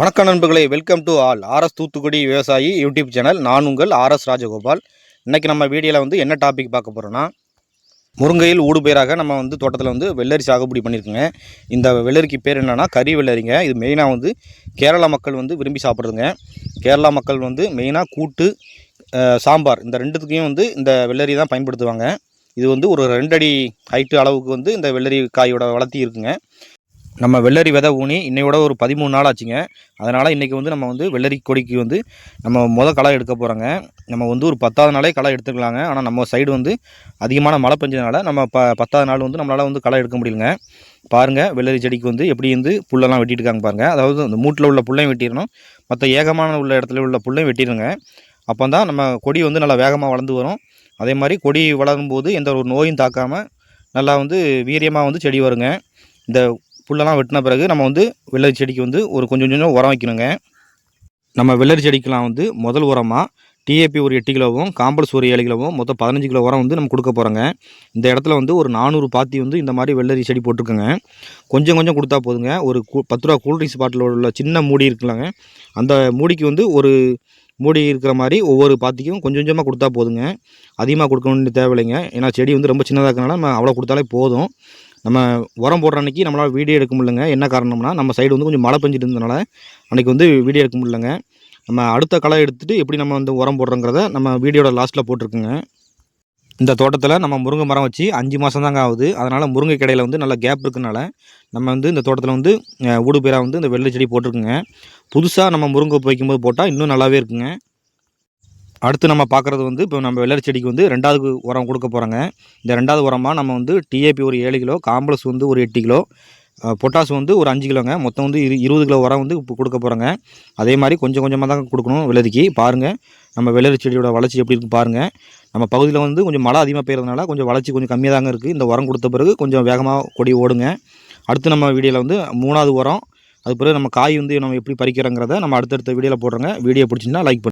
வணக்கம் நண்பர்களே welcome to all RS Thoothukudi விவசாயி யூடியூப் சேனல். நான் உங்கள் ஆர்எஸ் ராஜகோபால். இன்றைக்கி நம்ம வீடியோவில் வந்து என்ன டாபிக் பார்க்க போகிறோன்னா முருங்கையில் ஊடுபயிராக நம்ம வந்து தோட்டத்தில் வந்து வெள்ளரி சாகுபடி பண்ணியிருக்கோங்க. இந்த வெள்ளரிக்கு பேர் என்னென்னா கறி வெள்ளரிங்க. இது மெயினாக வந்து கேரளா மக்கள் வந்து விரும்பி சாப்பிட்றதுங்க. கேரளா மக்கள் வந்து மெயினாக கூட்டு சாம்பார். இந்த ரெண்டுத்துக்கையும் வந்து இந்த வெள்ளரி தான் பயன்படுத்துவாங்க. இது வந்து ஒரு ரெண்டடி ஹைட்டு அளவுக்கு வந்து இந்த வெள்ளரி காயோட வளர்த்தி இருக்குங்க. நம்ம வெள்ளரி விதை ஊனி இன்னையோட ஒரு பதிமூணு நாள் ஆச்சுங்க. அதனால் இன்றைக்கி வந்து நம்ம வந்து வெள்ளரி கொடிக்கு வந்து நம்ம முத களை எடுக்க போகிறோங்க நம்ம வந்து ஒரு பத்தாவது நாளே களை எடுத்துக்கலாங்க. ஆனால் நம்ம சைடு வந்து அதிகமான மழை பெஞ்சதுனால நம்ம ப பத்தாவது நாள் வந்து நம்மளால் வந்து களை எடுக்க முடியலங்க. பாருங்கள் வெள்ளரி செடிக்கு வந்து எப்படி வந்து புல்லெல்லாம் வெட்டிட்டு இருக்காங்க பாருங்கள் அதாவது அந்த மூட்டில் உள்ள புல்லையும் வெட்டிடணும். மற்ற ஏகமான உள்ள இடத்துல உள்ள புல்லையும் வெட்டிடுங்க. அப்போ தான் நம்ம கொடி வந்து நல்லா வேகமாக வளர்ந்து வரும். அதே மாதிரி கொடி வளரும் போது எந்த ஒரு நோயும் தாக்காமல் நல்லா வந்து வீரியமாக வந்து செடி வருங்க. இந்த புல்லெல்லாம் வெட்டின பிறகு நம்ம வந்து வெள்ளரி செடிக்கு வந்து ஒரு கொஞ்சம் கொஞ்சம் உரம் வைக்கணுங்க. நம்ம வெள்ளரி செடிக்கெலாம் வந்து முதல் உரமாக டிஏபி ஒரு எட்டு கிலோவும் காம்பல்ஸ் ஒரு ஏழு கிலோவும் மொத்தம் பதினஞ்சு கிலோ உரம் வந்து நம்ம கொடுக்க போகிறோங்க இந்த இடத்துல வந்து ஒரு நானூறு பாத்தி வந்து இந்த மாதிரி வெள்ளரி செடி போட்டிருக்கோங்க. கொஞ்சம் கொஞ்சம் கொடுத்தா போதுங்க. ஒரு பத்து ரூபா கூல்ட்ரிங்க்ஸ் பாட்டில் உள்ள சின்ன மூடி இருக்குல்லங்க. அந்த மூடிக்கு வந்து ஒரு மூடி இருக்கிற மாதிரி ஒவ்வொரு பாத்திக்கும் கொஞ்சம் கொஞ்சமாக கொடுத்தா போதுங்க. அதிகமாக கொடுக்கணும்னு தேவையில்லைங்க. ஏன்னா செடி வந்து ரொம்ப சின்னதாக இருக்கனால நம்ம அவ்வளோ கொடுத்தாலே போதும். நம்ம உரம் போடுற அன்னைக்கு நம்மளால் வீடியோ எடுக்க முடியலங்க. என்ன காரணம்னா நம்ம சைடு வந்து கொஞ்சம் மழை பெஞ்சிட்டு இருந்தனால அன்றைக்கி வந்து வீடியோ எடுக்க முடியலங்க. நம்ம அடுத்த களை எடுத்துகிட்டு எப்படி நம்ம வந்து உரம் போடுறோங்கிறத நம்ம வீடியோட லாஸ்ட்டில் போட்டிருக்குங்க. இந்த தோட்டத்தில் நம்ம முருங்கை மரம் வச்சு அஞ்சு மாதம் தாங்க ஆகுது. அதனால் முருங்கை கடையில் வந்து நல்ல கேப் இருக்கனால நம்ம வந்து இந்த தோட்டத்தில் வந்து ஊடுபயிராக ஊடு பேராக வந்து இந்த வெள்ளை செடி போட்டிருக்குங்க. புதுசாக நம்ம முருங்கை போய்க்கும்போது போட்டால் இன்னும் நல்லாவே இருக்குங்க. அடுத்து நம்ம பார்க்குறது வந்து இப்போ நம்ம வெள்ளரி செடிக்கு வந்து ரெண்டாவது உரம் கொடுக்க போகிறோங்க இந்த ரெண்டாவது உரமாக நம்ம வந்து டிஏபி ஒரு ஏழு கிலோ காம்ப்ளஸ் வந்து ஒரு எட்டு கிலோ பொட்டாஸ் வந்து ஒரு அஞ்சு கிலோங்க. மொத்தம் வந்து இரு இருபது கிலோ உரம் வந்து இப்போ கொடுக்க போகிறோங்க அதே மாதிரி கொஞ்சம் கொஞ்சமாக தான் கொடுக்கணும் வெள்ளரிக்கு. பாருங்கள் நம்ம வெள்ளரி செடியோட வளர்ச்சி எப்படி இருக்குது பாருங்கள் நம்ம பகுதியில் வந்து கொஞ்சம் மழை அதிகமாக பெய்கிறதுனால கொஞ்சம் வளர்ச்சி கொஞ்சம் கம்மியாக தாங்க இருக்குது இந்த உரம் கொடுத்த பிறகு கொஞ்சம் வேகமாக கொடி ஓடுங்க. அடுத்து நம்ம வீடியோவில் வந்து மூணாவது உரம் அது பிறகு நம்ம காய் வந்து நம்ம எப்படி பறிக்கிறோங்கிறத நம்ம அடுத்தடுத்த வீடியோவில் போடுறோங்க. வீடியோ பிடிச்சிங்கன்னா லைக் பண்ணுங்க